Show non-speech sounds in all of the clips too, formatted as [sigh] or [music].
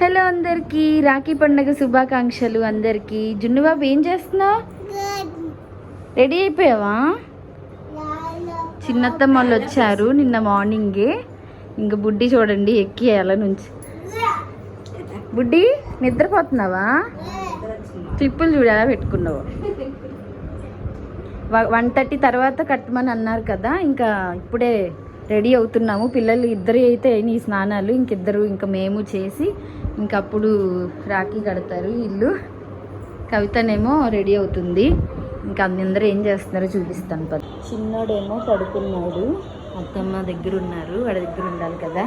Hello అందరికీ రాఖీ పండగ శుభాకాంక్షలు అందరికీ. జున్ను బాబు ఏం చేస్తున్నావు? రెడీ అయిపోయావా? చిన్నత్తమ్మ వాళ్ళు వచ్చారు నిన్న మార్నింగే. ఇంకా బుడ్డి చూడండి ఎక్కి అలా నుంచి. బుడ్డి నిద్రపోతున్నావా? క్లిప్పులు చూడు పెట్టుకున్నావు? వన్ థర్టీ తర్వాత కట్టమని అన్నారు కదా ఇంకా ఇప్పుడే రెడీ అవుతున్నాము. పిల్లలు ఇద్దరు అయితే నీ స్నానాలు. ఇంకిద్దరు ఇంకా మేము చేసి ఇంకప్పుడు రాఖీ కడతారు ఇల్లు. కవితనేమో రెడీ అవుతుంది. ఇంకా అందరూ ఏం చేస్తున్నారో చూపిస్తాను పద. చిన్నోడేమో పడుకున్నాడు. అత్తమ్మ దగ్గర ఉన్నారు వాడి దగ్గర ఉండాలి కదా.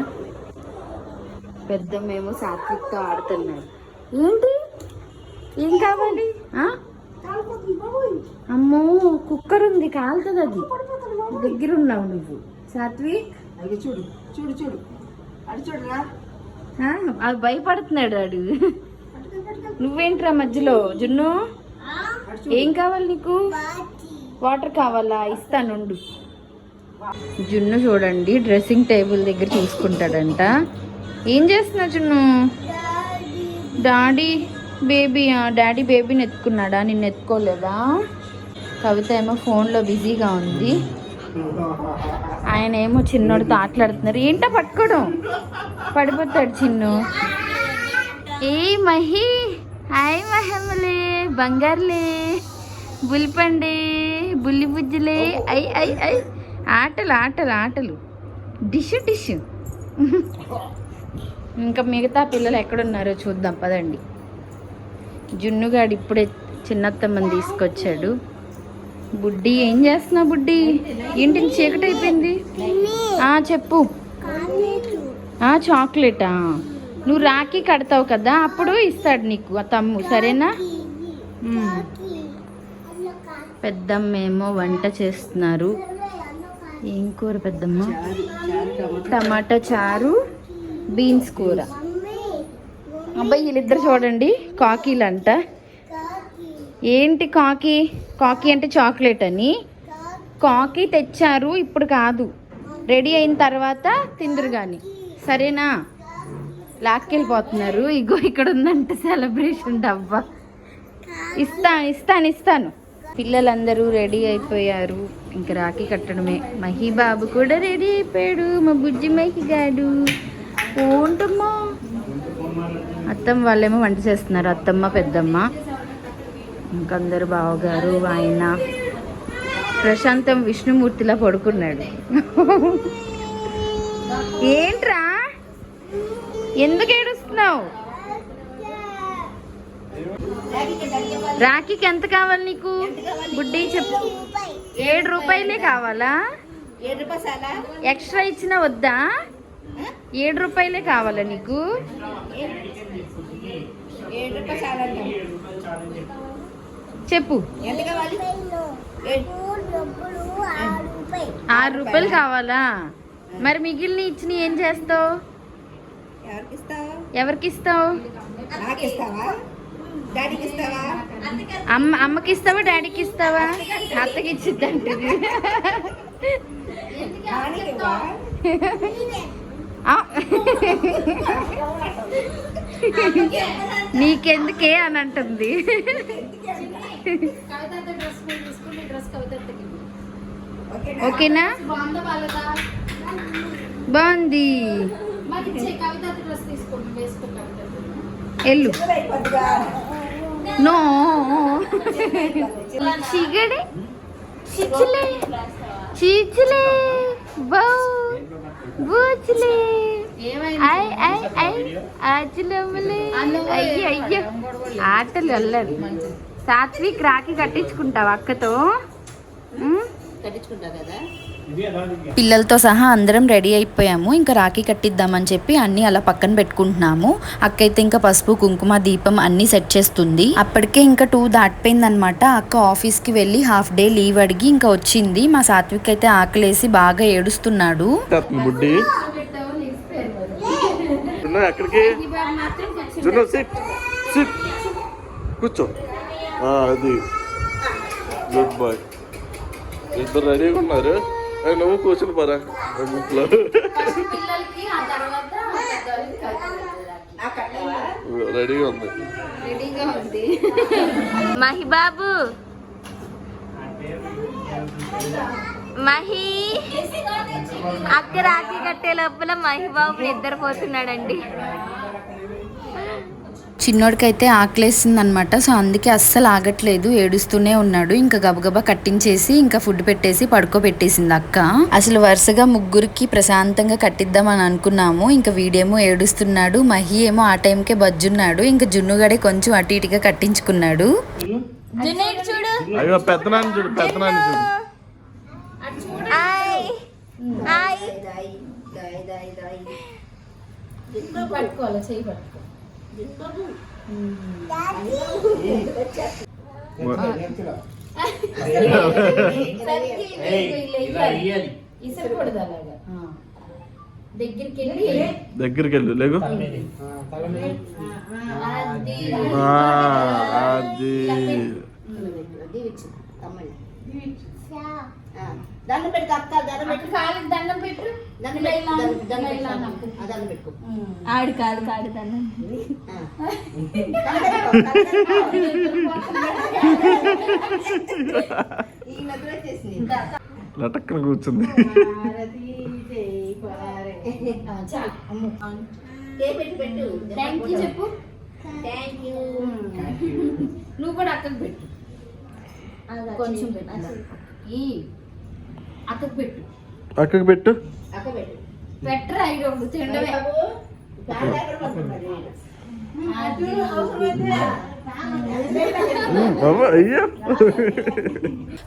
పెద్దమ్మేమో సాత్విక్తో ఆడుతున్నారు ఏంటి? ఏం కావాలి? అమ్మో కుక్కర్ ఉంది కాలుతుంది అది. దగ్గర ఉన్నావు నువ్వు. సాత్విక్? అది చూడు చూడు చూడు. చూడరా? భయపడుతున్నాడు వాడు నువ్వేంట్రా మధ్యలో? జున్ను ఏం కావాలి నీకు? వాటర్ కావాలా? ఇస్తానుండు జున్ను చూడండి డ్రెస్సింగ్ టేబుల్ దగ్గర చూసుకుంటాడంట. ఏం చేస్తున్నా జున్ను? డాడీ. బేబీ డాడీ బేబీని ఎత్తుకున్నాడా? నిన్ను ఎత్తుకోలేదా? కవిత ఏమో ఫోన్లో బిజీగా ఉంది. ఆయన ఏమో చిన్నోడితో ఆటలాడుతున్నారు. ఏంటో పట్టుకోవడం? పడిపోతాడు చిన్ను. ఏ మహి? హాయ్ మహమ్మలే బంగారులే బుల్పండి బుల్లి బుజ్జులే ఐ ఐ ఐ. ఆటలు ఆటలు ఆటలు. డిష్ డిష్. ఇంకా మిగతా పిల్లలు ఎక్కడున్నారో చూద్దాం పదండి. జున్నుగాడు ఇప్పుడే చిన్నత్తమ్మని తీసుకొచ్చాడు. బుడ్డి ఏం చేస్తున్నావు బుడ్డి? ఏంటి చీకటి అయిపోయింది? ఆ చెప్పు. ఆ చాక్లెటా? నువ్వు రాఖీ కడతావు కదా అప్పుడు ఇస్తాడు నీకు ఆ తమ్ము సరేనా? పెద్దమ్మేమో వంట చేస్తున్నారు. ఏం కూర పెద్దమ్మ? టమాటా చారు బీన్స్ కూర. అబ్బాయి వీళ్ళిద్దరు చూడండి కాకీలంట. ఏంటి కాకి? కాకి అంటే చాక్లెట్ అని. కాకి తెచ్చారు ఇప్పుడు కాదు. రెడీ అయిన తర్వాత తిందురు కానీ సరేనా? లాక్కెళ్ళిపోతున్నారు. ఇగో ఇక్కడ ఉందంట సెలబ్రేషన్ డబ్బా. ఇస్తాను ఇస్తాను ఇస్తాను. పిల్లలందరూ రెడీ అయిపోయారు. ఇంకా రాఖీ కట్టడమే. మహి బాబు కూడా రెడీ అయిపోయాడు. మా బుజ్జి మహి గాడు ఏంటమ్మా అత్తమ్మ వాళ్ళేమో వంట చేస్తున్నారు. అత్తమ్మ పెద్దమ్మ. ఇంకందరు బావగారు ఆయన ప్రశాంతం విష్ణుమూర్తిలా పడుకున్నాడు. ఏంట్రా? ఎందుకు ఏడుస్తున్నావు రాఖీకి ఎంత కావాలి నీకు? గుడ్డి చెప్పు. ఏడు రూపాయలే కావాలా? ఎక్స్ట్రా ఇచ్చినా వద్దా? ఏడు రూపాయలే కావాలా నీకు? ఏడు రూపాయలు చెప్పు. ఆరు రూపాయలు కావాలా? మరి మిగిలిన ఇచ్చిన ఏం చేస్తావు? ఎవరికి ఇస్తావా అమ్మ అమ్మకి ఇస్తావా డాడీకి ఇస్తావా అత్తకి ఇచ్చిద్ది అంటది నాన్నకి ఇవ్వా? ఆ. నీకెందుకే అని అంటుంది. ఓకేనా? బాగుంది ఎల్లు. నో. చిగడే చిచ్చులే చీచులే. బౌ. బూచులే. ఐ ఐ ఐ. ఆచులమ్మలే అయ్యో అయ్యో ఆటలు అల్లరి. సాత్విక్ రాఖీ కట్టించుకుంటావా అక్కతో? పిల్లలతో సహా అందరం రెడీ అయిపోయాము. ఇంకా రాఖీ కట్టిద్దామని చెప్పి అన్ని అలా పక్కన పెట్టుకుంటున్నాము. అక్క అయితే ఇంకా పసుపు కుంకుమ దీపం అన్ని సెట్ చేస్తుంది. అప్పటికే ఇంకా టూ దాటిపోయింది అనమాట అక్క ఆఫీస్కి వెళ్ళి హాఫ్ డే లీవ్ అడిగి ఇంకా వచ్చింది. మా సాత్విక్ అయితే ఆకలేసి బాగా ఏడుస్తున్నాడు. కూర్చో. అది. గుడ్ బాయ్ ఇద్దరు రెడీగా ఉన్నారు? ఏ, నువ్వు కూర్చుని పరా ఇంట్లో రెడీగా ఉంది. రెడీగా ఉంది. మహిబాబు మహి. అక్క రాఖీ కట్టే లోపల మహిబాబు నిద్రపోతున్నాడండి. చిన్నోడికైతే ఆకలేస్తుంది అనమాట సో అందుకే అస్సలు ఆగట్లేదు. ఏడుస్తూనే ఉన్నాడు. ఇంకా గబగబా కట్టించేసి ఇంకా ఫుడ్ పెట్టేసి పడుకోబెట్టేసింది అక్క. అసలు వరుసగా ముగ్గురికి ప్రశాంతంగా కట్టిద్దామని అనుకున్నాము. ఇంకా వీడేమో ఏడుస్తున్నాడు. మహి ఏమో ఆ టైంకే బజ్జున్నాడు. ఇంకా జున్నుగడే కొంచెం అటు ఇటుగా కట్టించుకున్నాడు. పట్టుకోవాలి? చేయి పట్టుకో. దగ్గరికి వెళ్ళి దగ్గరికి వెళ్ళు లేగు అది దండం పెట్టుకో అక్క దండం పెట్టు. కాలికి దండం పెట్టు. దండం పెట్టు దండం- ఆ, దండం పెట్టుకో ఆడు కాదు కాదు దండం [laughs] లటక్కన కూర్చుంది. కే పెట్టు పెట్టు. థ్యాంక్ యూ చెప్పు. థ్యాంక్ యూ నువ్వు కూడా అక్కకు పెట్టు. కొంచెం పెట్టు. ఈ అక్కకు పెట్టు. అక్కకి పెట్టు. పెట్టరా ఐదు తిండమే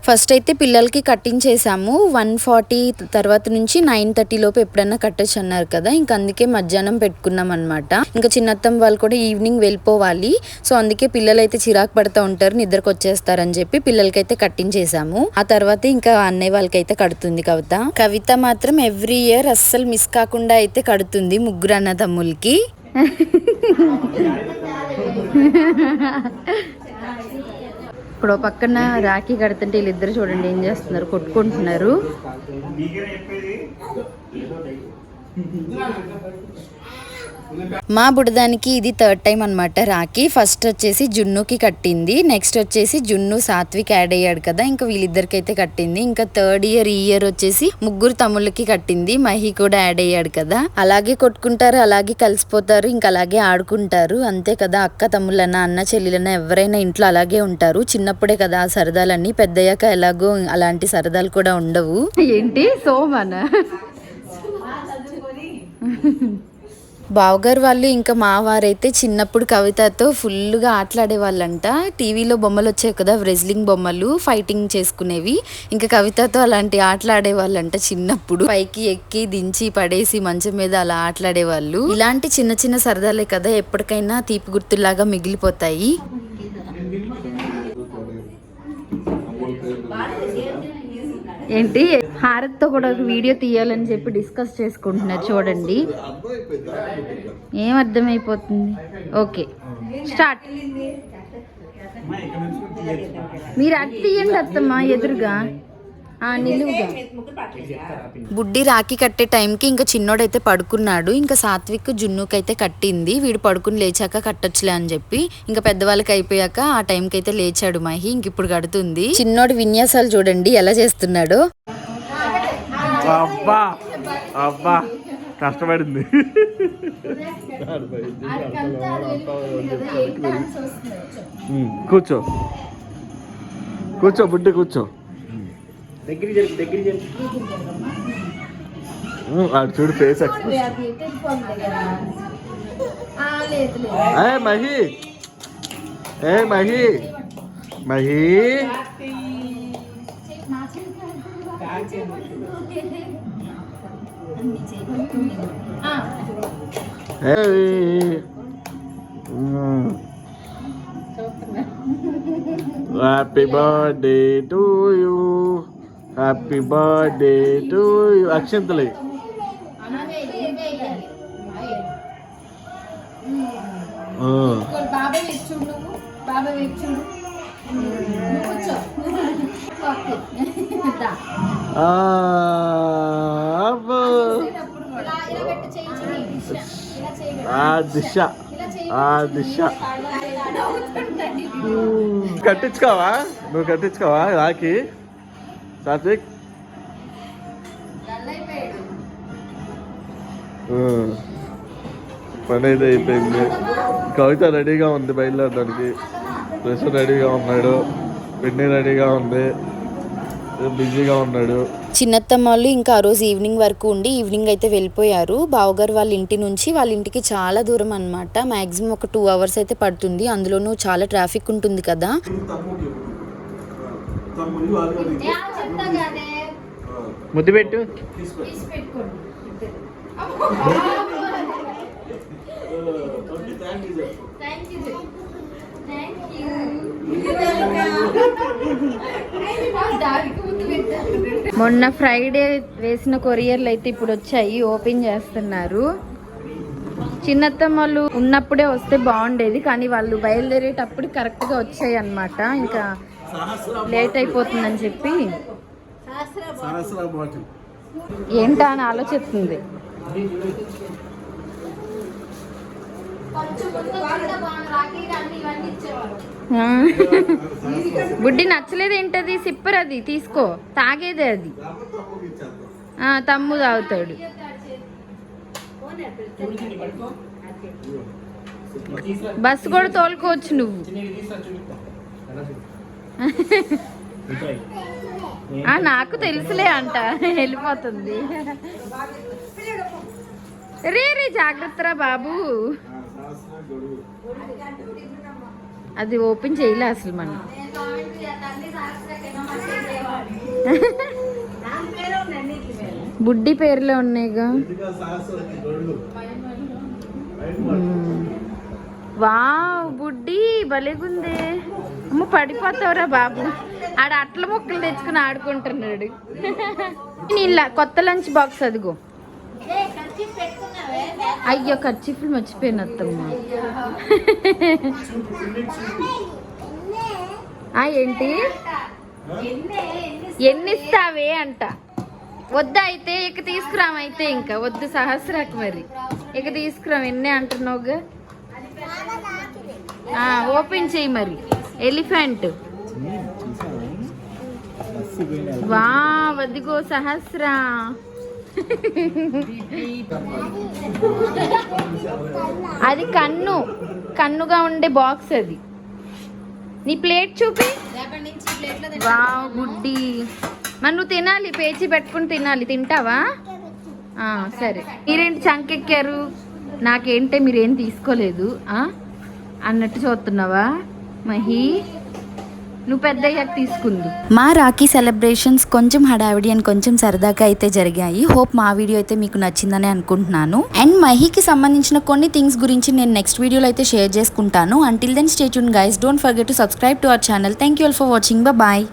ఫస్ట్ అయితే పిల్లలకి కట్టించేసాము వన్ ఫార్టీ తర్వాత నుంచి నైన్ థర్టీ లోపు ఎప్పుడైనా కట్టచ్చు అన్నారు కదా ఇంకా అందుకే మధ్యాహ్నం పెట్టుకున్నాం అనమాట ఇంకా చిన్నత్తం వాళ్ళు కూడా ఈవినింగ్ వెళ్ళిపోవాలి. సో అందుకే పిల్లలు అయితే చిరాకు పడుతూ ఉంటారు నిద్రకు వచ్చేస్తారని చెప్పి పిల్లలకైతే కట్టించేసాము ఆ తర్వాత ఇంకా అన్నయ్య వాళ్ళకైతే కడుతుంది కవిత. కవిత మాత్రం ఎవ్రీ ఇయర్ అస్సలు మిస్ కాకుండా అయితే కడుతుంది ముగ్గురు అన్నదమ్ములకి. [laughs] ఇప్పుడు పక్కన రాఖీ కడుతుంటే వీళ్ళిద్దరు చూడండి ఏం చేస్తున్నారు కొట్టుకుంటున్నారు. మా బుడదానికి ఇది థర్డ్ టైం అన్నమాట రాఖీ. ఫస్ట్ వచ్చేసి జున్నుకి కట్టింది. నెక్స్ట్ వచ్చేసి జున్ను సాత్విక్ యాడ్ అయ్యాడు కదా ఇంకా వీళ్ళిద్దరికి అయితే కట్టింది. ఇంకా థర్డ్ ఇయర్ ఈ ఇయర్ వచ్చేసి ముగ్గురు తమ్ముళ్ళకి కట్టింది. మహి కూడా యాడ్ అయ్యాడు కదా. అలాగే కొట్టుకుంటారు అలాగే కలిసిపోతారు ఇంకా అలాగే ఆడుకుంటారు. అంతే కదా అక్క తమ్ముళ్ళన్న అన్న చెల్లెలన్న ఎవరైనా ఇంట్లో అలాగే ఉంటారు. చిన్నప్పుడే కదా ఆ సరదాలన్నీ. పెద్దయ్యాక ఎలాగో అలాంటి సరదాలు కూడా ఉండవు. ఏంటి? సోమన? [laughs] [laughs] బావగారు వాళ్ళు ఇంకా మా వారైతే చిన్నప్పుడు కవితతో ఫుల్గా ఆటలాడే వాళ్ళంట టీవీలో బొమ్మలు వచ్చాయి కదా రెజ్లింగ్ బొమ్మలు ఫైటింగ్ చేసుకునేవి. ఇంకా కవితతో అలాంటి ఆటలాడే వాళ్ళంట చిన్నప్పుడు. పైకి ఎక్కి దించి పడేసి మంచం మీద అలా ఆటలాడే వాళ్ళు ఇలాంటి చిన్న చిన్న సరదాలే కదా ఎప్పటికైనా తీపి గుర్తులాగా మిగిలిపోతాయి. ఏంటి? హారత్తో కూడా ఒక వీడియో తీయాలని చెప్పి డిస్కస్ చేసుకుంటున్నారు చూడండి. ఏం అర్థమైపోతుంది ఓకే. స్టార్ట్. మీరు అటు తీయండి అత్తమ్మ ఎదురుగా ఆ, నిలువుగా ముగ్గురు పట్టలేదా బుడ్డి రాఖీ కట్టే టైంకి ఇంకా చిన్నోడైతే పడుకున్నాడు. ఇంకా సాత్విక్ జున్నుకైతే కట్టింది. వీడు పడుకుని లేచాక కట్టొచ్చులే అని చెప్పి ఇంకా పెద్దవాళ్ళకి అయిపోయాక ఆ టైంకి అయితే లేచాడు మహి. ఇంక ఇప్పుడు కడుతుంది. చిన్నోడి విన్యాసాలు చూడండి ఎలా చేస్తున్నాడో. అబ్బా! అబ్బా! కష్టపడింది. కూర్చో. కూర్చో బుడ్డి కూర్చో. ఉమ్, ఆడు చూడు ఫేస్ ఏ మహి. ఏ Mahi. Mahi. Happy birthday to you happy birthday to అక్షంతలే ఆ. దిశ. ఆ దిశ. కట్టించుకోవా? నువ్వు కట్టించుకోవా రాకి సాత్విక్. పని అయితే అయిపోయింది. కవిత రెడీగా ఉంది బయలుదేరడానికి. డ్రెస్ రెడీగా ఉన్నాడు. పిన్ని రెడీగా ఉంది. బిజీగా ఉన్నాడు. చిన్నత్తమ్మ వాళ్ళు ఇంకా ఆ రోజు ఈవినింగ్ వరకు ఉండి ఈవినింగ్ అయితే వెళ్ళిపోయారు. బావగారు వాళ్ళ ఇంటి నుంచి వాళ్ళ ఇంటికి చాలా దూరం అనమాట మ్యాక్సిమం ఒక టూ అవర్స్ అయితే పడుతుంది. అందులోనూ చాలా ట్రాఫిక్ ఉంటుంది కదా. ముద్దు పెట్టు. మొన్న ఫ్రైడే వేసిన కొరియర్లు అయితే ఇప్పుడు వచ్చాయి ఓపెన్ చేస్తున్నారు. చిన్నత్తమ్మ వాళ్ళు ఉన్నప్పుడే వస్తే బాగుండేది కానీ వాళ్ళు బయలుదేరేటప్పుడు కరెక్ట్గా వచ్చాయి అన్నమాట ఇంకా లేట్ అయిపోతుందని చెప్పి ఏంటా అని ఆలోచిస్తుంది. బుడ్డి నచ్చలేదు ఏంటది? సిప్పర్ అది తీసుకో. తాగేదే అది. తమ్ము తాగుతాడు. బస్సు కూడా తోలుకోవచ్చు నువ్వు. నాకు తెలుసులే అంట. వెళ్ళిపోతుంది. రే రే జాగ్రత్తరా బాబు. అది ఓపెన్ చేయలే అసలు మనం. బుడ్డి పేర్లే ఉన్నాయిగా. వావ్ బుడ్డి భలేగుందే. అమ్మ పడిపోతావురా బాబు. ఆడ అట్ల ముక్కలు తెచ్చుకుని ఆడుకుంటున్నాడు. నీళ్ళ కొత్త లంచ్ బాక్స్ అదిగో. అయ్యో ఖర్చీఫ్లు మర్చిపోయాను అత్తమ్మ. ఆ, ఏంటి? ఎన్ని ఇస్తావే అంట. వద్దు అయితే ఇక తీసుకురాం అయితే ఇంకా. వద్దు సహస్రాకి మరి. ఇక తీసుకురాం ఎన్ని అంటున్నావుగా? ఓపెన్ చేయి మరి. ఎలిఫెంట్. వా వదిగో సహస్రా. అది కన్ను కన్నుగా ఉండే బాక్స్ అది. నీ ప్లేట్ చూపి. వావ్ గుడ్డి. మరి నువ్వు తినాలి పేచి పెట్టుకుని తినాలి. తింటావా? సరే. మీరేంటి చంకెక్కారు? నాకేంటే మీరేం తీసుకోలేదు అన్నట్టు చూస్తున్నావా? మహి నువ్వు పెద్ద తీసుకుంది. మా రాఖీ సెలబ్రేషన్స్ కొంచెం హడావిడి అండ్ కొంచెం సరదాగా అయితే జరిగాయి. హోప్ మా వీడియో అయితే మీకు నచ్చిందని అనుకుంటున్నాను. అండ్ మహికి సంబంధించిన కొన్ని థింగ్స్ గురించి నేను నెక్స్ట్ వీడియోలో అయితే షేర్ చేసుకుంటాను. Until then stay tuned guys don't forget to subscribe to our channel thank you all for watching bye